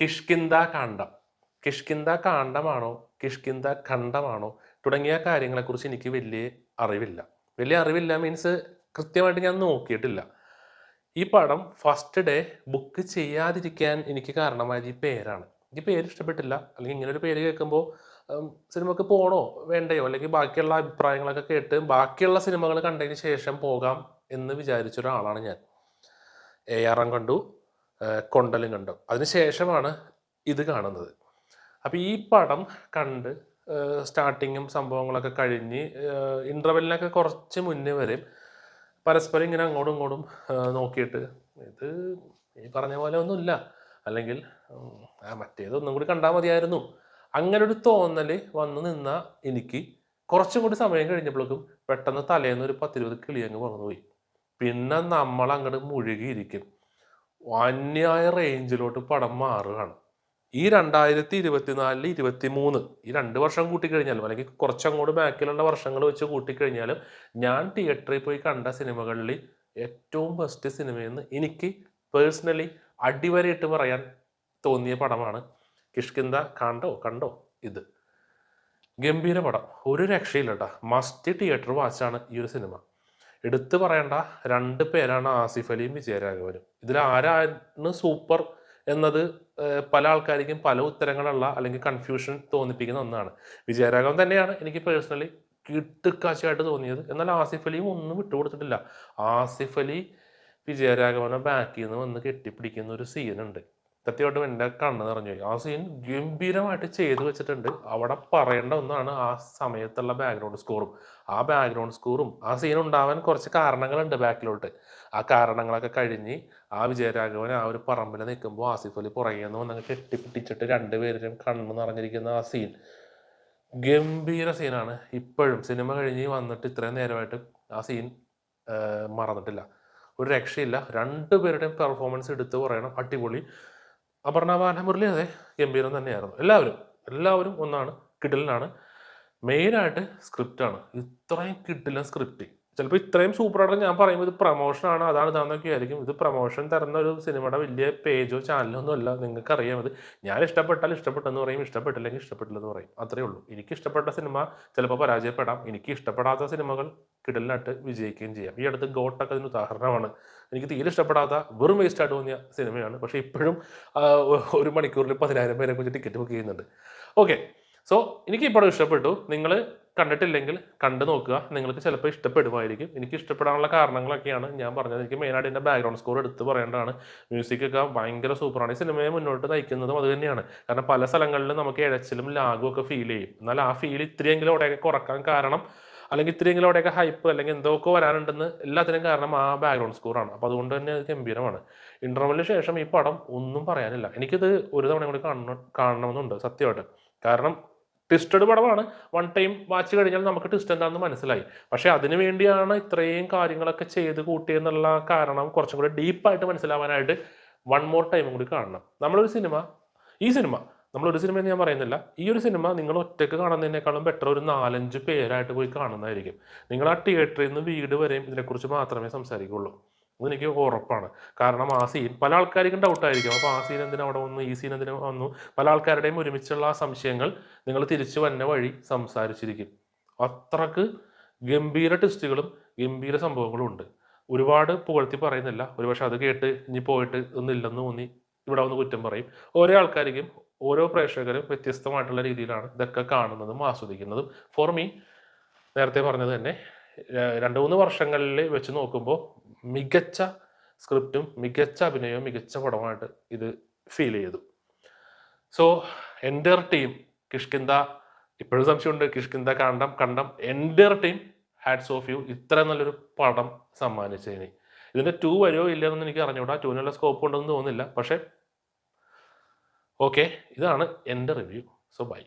കിഷ്കിന്ദ കാണ്ഡം. കിഷ്കിന്ദ കാണ്ഡമാണോ? കിഷ്കിന്ദ ഖണ്ഡമാണോ? തുടങ്ങിയ കാര്യങ്ങളെക്കുറിച്ച് എനിക്ക് വലിയ അറിവില്ല. വലിയ അറിവില്ല മീൻസ് കൃത്യമായിട്ട് ഞാൻ നോക്കിയിട്ടില്ല. ഈ പടം ഫസ്റ്റ് ഡേ ബുക്ക് ചെയ്യാതിരിക്കാൻ എനിക്ക് കാരണമായത് ഈ പേരാണ്. എനിക്ക് പേര് ഇഷ്ടപ്പെട്ടില്ല. അല്ലെങ്കിൽ ഇങ്ങനെ ഒരു പേര് കേൾക്കുമ്പോൾ സിനിമക്ക് പോകണോ വേണ്ടയോ? അല്ലെങ്കിൽ ബാക്കിയുള്ള അഭിപ്രായങ്ങളൊക്കെ കേട്ട് ബാക്കിയുള്ള സിനിമകൾ കണ്ടതിന് ശേഷം പോകാം എന്ന് വിചാരിച്ച ഒരാളാണ് ഞാൻ. എ ആർ എം കണ്ടു. കൊണ്ടലും കണ്ടു? അതിനുശേഷമാണ് ഇത് കാണുന്നത്. അപ്പോൾ ഈ പടം കണ്ട് സ്റ്റാർട്ടിങ്ങും സംഭവങ്ങളൊക്കെ കഴിഞ്ഞ് ഇന്റർവെല്ലിനൊക്കെ കുറച്ച് മുന്നേ വരെ പരസ്പരം ഇങ്ങനെ അങ്ങോട്ടും ഇങ്ങോട്ടും നോക്കിയിട്ട് ഇത് ഈ പറഞ്ഞ പോലെ ഒന്നുമില്ല. അല്ലെങ്കിൽ ഉം, ആ മറ്റേതൊന്നും കൂടി കണ്ടാൽ മതിയായിരുന്നു. അങ്ങനെ ഒരു തോന്നൽ വന്നു നിന്ന എനിക്ക് കുറച്ചും കൂടി സമയം കഴിഞ്ഞപ്പോഴേക്കും പെട്ടെന്ന് തലേന്ന് ഒരു പത്തിരുപത് കിളിയങ്ങ് പറന്നുപോയി. പിന്നെ നമ്മൾ അങ്ങോട്ട് മുഴുകിയിരിക്കും. അന്യായ റേഞ്ചിലോട്ട് പടം മാറുകയാണ്. ഈ രണ്ടായിരത്തി ഇരുപത്തിനാലിൽ ഇരുപത്തി മൂന്ന് ഈ രണ്ട് വർഷം കൂട്ടിക്കഴിഞ്ഞാലും അല്ലെങ്കിൽ കുറച്ചങ്ങോട്ട് ബാക്കിലുള്ള വർഷങ്ങൾ വെച്ച് കൂട്ടിക്കഴിഞ്ഞാലും ഞാൻ തിയേറ്ററിൽ പോയി കണ്ട സിനിമകളിൽ ഏറ്റവും ബെസ്റ്റ് സിനിമയെന്ന് എനിക്ക് പേഴ്സണലി അടിവരയിട്ട് പറയാൻ തോന്നിയ പടമാണ് കിഷ്കിന്ദ കണ്ടോ? കണ്ടോ? ഇത്. ഗംഭീര പടം. ഒരു രക്ഷയില്ല മസ്റ്റ് തിയേറ്റർ വാച്ചാണ് ഈ ഒരു സിനിമ. എടുത്തു പറയേണ്ട. രണ്ട് പേരാണ് ആസിഫ് അലിയും വിജയരാഘവനും. ഇതിൽ ആരാണ് സൂപ്പർ എന്നത് പല ആൾക്കാർക്കും പല ഉത്തരങ്ങളുള്ള അല്ലെങ്കിൽ കൺഫ്യൂഷൻ തോന്നിപ്പിക്കുന്ന ഒന്നാണ്. വിജയരാഘവൻ തന്നെയാണ് എനിക്ക് പേഴ്സണലി കിട്ടുക്കാശായിട്ട് തോന്നിയത്. എന്നാൽ ആസിഫ് അലിയും ഒന്നും വിട്ടുകൊടുത്തിട്ടില്ല. ആസിഫ് അലി വിജയരാഘവനെ ബാക്കിൽ നിന്ന് വന്ന് കെട്ടിപ്പിടിക്കുന്ന ഒരു സീനുണ്ട് സത്യമായിട്ടും എന്റെ കണ്ണ് നിറഞ്ഞു ആ സീൻ ഗംഭീരമായിട്ട് ചെയ്തു വെച്ചിട്ടുണ്ട്. അവിടെ പറയേണ്ട ഒന്നാണ് ആ സമയത്തുള്ള ബാക്ക്ഗ്രൗണ്ട് സ്കോറും ആ ബാക്ക്ഗ്രൗണ്ട് സ്കോറും ആ സീൻ ഉണ്ടാവാൻ കുറച്ച് കാരണങ്ങളുണ്ട് ബാക്കിലോട്ട് ആ കാരണങ്ങളൊക്കെ കഴിഞ്ഞ് ആ വിജയരാഘവൻ ആ ഒരു പറമ്പിൽ നിൽക്കുമ്പോൾ ആസിഫ് അലി പുറകെ നിന്ന് വന്നങ്ങ് കെട്ടിപ്പിട്ടിച്ചിട്ട് രണ്ടുപേരും കണ്ണ് നിറഞ്ഞിരിക്കുന്ന ആ സീൻ ഗംഭീര സീനാണ് ഇപ്പോഴും സിനിമ കഴിഞ്ഞ് വന്നിട്ട് ഇത്രയും നേരമായിട്ട് ആ സീൻ മറന്നിട്ടില്ല. ഒരു രക്ഷയില്ല. രണ്ടുപേരുടെയും പെർഫോമൻസ് എടുത്ത് പറയണം. അടിപൊളി. അപർണ ബാലമുരളി അതെ ഗംഭീരം തന്നെയായിരുന്നു. എല്ലാവരും എല്ലാവരും ഒന്നാണ് കിഡിലിനാണ് മെയിനായിട്ട് സ്ക്രിപ്റ്റാണ് ഇത്രയും കിഡിലും സ്ക്രിപ്റ്റ് ചിലപ്പോൾ ഇത്രയും സൂപ്പറായിട്ട് ഞാൻ പറയുമ്പോൾ ഇത് പ്രൊമോഷനാണ് അതാണ് ഇതാണെന്നൊക്കെ ആയിരിക്കും. ഇത് പ്രൊമോഷൻ തരുന്ന ഒരു സിനിമയുടെ വലിയ പേജോ ചാനലോ ഒന്നും അല്ല നിങ്ങൾക്ക് അറിയാം ഇത് ഞാൻ ഇഷ്ടപ്പെട്ടാൽ ഇഷ്ടപ്പെട്ടെന്ന് പറയും ഇഷ്ടപ്പെട്ടില്ലെങ്കിൽ ഇഷ്ടപ്പെട്ടില്ലെന്ന് പറയും. അത്രേ ഉള്ളൂ. എനിക്ക് ഇഷ്ടപ്പെട്ട സിനിമ ചിലപ്പോൾ പരാജയപ്പെടാം. എനിക്ക് ഇഷ്ടപ്പെടാത്ത സിനിമകൾ കിടലിനായിട്ട് വിജയിക്കുകയും ചെയ്യാം. ഈ അടുത്ത് ഗോട്ടൊക്കെ അതിന് ഉദാഹരണമാണ്. എനിക്ക് തീരെ ഇഷ്ടപ്പെടാത്ത വെറും വേസ്റ്റ് ആയിട്ട് തോന്നിയ സിനിമയാണ് പക്ഷേ ഇപ്പോഴും ഒരു മണിക്കൂറിൽ പതിനായിരം പേരെ കുറിച്ച് ടിക്കറ്റ് ബുക്ക് ചെയ്യുന്നുണ്ട്. ഓക്കെ സോ എനിക്ക് ഈ പടം ഇഷ്ടപ്പെട്ടു. നിങ്ങൾ കണ്ടിട്ടില്ലെങ്കിൽ കണ്ടു നോക്കുക. നിങ്ങൾക്ക് ചിലപ്പോൾ ഇഷ്ടപ്പെടുമായിരിക്കും. എനിക്ക് ഇഷ്ടപ്പെടാനുള്ള കാരണങ്ങളൊക്കെയാണ് ഞാൻ പറഞ്ഞത്. എനിക്ക് മെയിനായിട്ട് എന്റെ ബാക്ക്ഗ്രൗണ്ട് സ്കോർ എടുത്ത് പറയേണ്ടതാണ്. മ്യൂസിക് ഒക്കെ ഭയങ്കര സൂപ്പറാണ് ഈ സിനിമയെ മുന്നോട്ട് നയിക്കുന്നതും അത് തന്നെയാണ്. കാരണം പല സ്ഥലങ്ങളിലും നമുക്ക് ഇഴച്ചിലും ലാഗും ഒക്കെ ഫീൽ ചെയ്യും. എന്നാൽ ആ ഫീൽ ഇത്രയെങ്കിലും അവിടെയൊക്കെ കുറയ്ക്കാൻ കാരണം അല്ലെങ്കിൽ ഇത്രയെങ്കിലും അവിടെയൊക്കെ ഹൈപ്പ് അല്ലെങ്കിൽ എന്തൊക്കെ വരാനുണ്ടെന്ന് എല്ലാത്തിനും കാരണം ആ ബാക്ക്ഗ്രൗണ്ട് സ്കോറാണ് അപ്പോൾ അതുകൊണ്ട് തന്നെ അത് ഗംഭീരമാണ്. ഇന്റർവെല്ലിന് ശേഷം ഈ പടം ഒന്നും പറയാനില്ല. എനിക്കിത് ഒരു തവണ കൂടി കാണണം കാണണമെന്നുണ്ട് സത്യമായിട്ട്. കാരണം ട്വിസ്റ്റഡ് പടമാണ്. വൺ ടൈം വാച്ച് കഴിഞ്ഞാൽ നമുക്ക് ട്വിസ്റ്റ് എന്താണെന്ന് മനസ്സിലായി. പക്ഷേ അതിനു വേണ്ടിയാണ് ഇത്രയും കാര്യങ്ങളൊക്കെ ചെയ്ത് കൂട്ടിയെന്നുള്ള കാരണം കുറച്ചും കൂടി ഡീപ്പായിട്ട് മനസ്സിലാവാനായിട്ട് വൺ മോർ ടൈം കൂടി കാണണം. നമ്മളൊരു സിനിമ ഈ സിനിമ നമ്മളൊരു സിനിമ എന്ന് ഞാൻ പറയുന്നില്ല. ഈ ഒരു സിനിമ നിങ്ങൾ ഒറ്റയ്ക്ക് കാണുന്നതിനേക്കാളും ബെറ്റർ ഒരു നാലഞ്ച് പേരായിട്ട് പോയി കാണുന്നതായിരിക്കും. നിങ്ങൾ ആ തിയേറ്ററിൽ നിന്ന് വീട് വരെയും ഇതിനെക്കുറിച്ച് മാത്രമേ സംസാരിക്കുള്ളൂ. അതെനിക്ക് ഉറപ്പാണ്. കാരണം ആ സീൻ പല ആൾക്കാർക്കും ഡൗട്ട് ആയിരിക്കും. അപ്പോൾ ആ സീൻ എന്തിനാ അവിടെ വന്നു? ഈ സീൻ എന്തിനാ വന്നു? പല ആൾക്കാരുടെയും ഒരുമിച്ചുള്ള ആ സംശയങ്ങൾ നിങ്ങൾ തിരിച്ചു വന്ന വഴി സംസാരിച്ചിരിക്കും. അത്രയ്ക്ക് ഗംഭീര ടെസ്റ്റുകളും ഗംഭീര സംഭവങ്ങളും ഉണ്ട്. ഒരുപാട് പുകഴ്ത്തി പറയുന്നില്ല. ഒരുപക്ഷെ അത് കേട്ട് ഇനി പോയിട്ട് ഒന്നില്ലെന്ന് തോന്നി ഇവിടെ വന്ന് കുറ്റം പറയും. ഓരോ ആൾക്കാർക്കും ഓരോ പ്രേക്ഷകരും വ്യത്യസ്തമായിട്ടുള്ള രീതിയിലാണ് ഇതൊക്കെ കാണുന്നതും ആസ്വദിക്കുന്നതും. ഫോർ മീ നേരത്തെ പറഞ്ഞത് തന്നെ രണ്ട് മൂന്ന് വർഷങ്ങളിൽ വെച്ച് നോക്കുമ്പോൾ മികച്ച സ്ക്രിപ്റ്റും മികച്ച അഭിനയവും മികച്ച പടമായിട്ട് ഇത് ഫീൽ ചെയ്തു. സോ എന്റെ ടീം കിഷ്കിന്ത ഇപ്പോഴും സംശയമുണ്ട് കിഷ്കിന്ത കണ്ടം കണ്ടം എന്റെ ടീം ഹാറ്റ്സ് ഓഫ് യു ഇത്ര നല്ലൊരു പടം സമ്മാനിച്ചതിന് ഇതിന്റെ ടു വരുമോ ഇല്ലയെന്ന് എനിക്ക് അറിഞ്ഞുകൂടാ. ടൂവിനുള്ള സ്കോപ്പ് ഉണ്ടെന്ന് തോന്നുന്നില്ല. പക്ഷേ ഓക്കെ ഇതാണ് എന്റെ റിവ്യൂ സോ ബൈ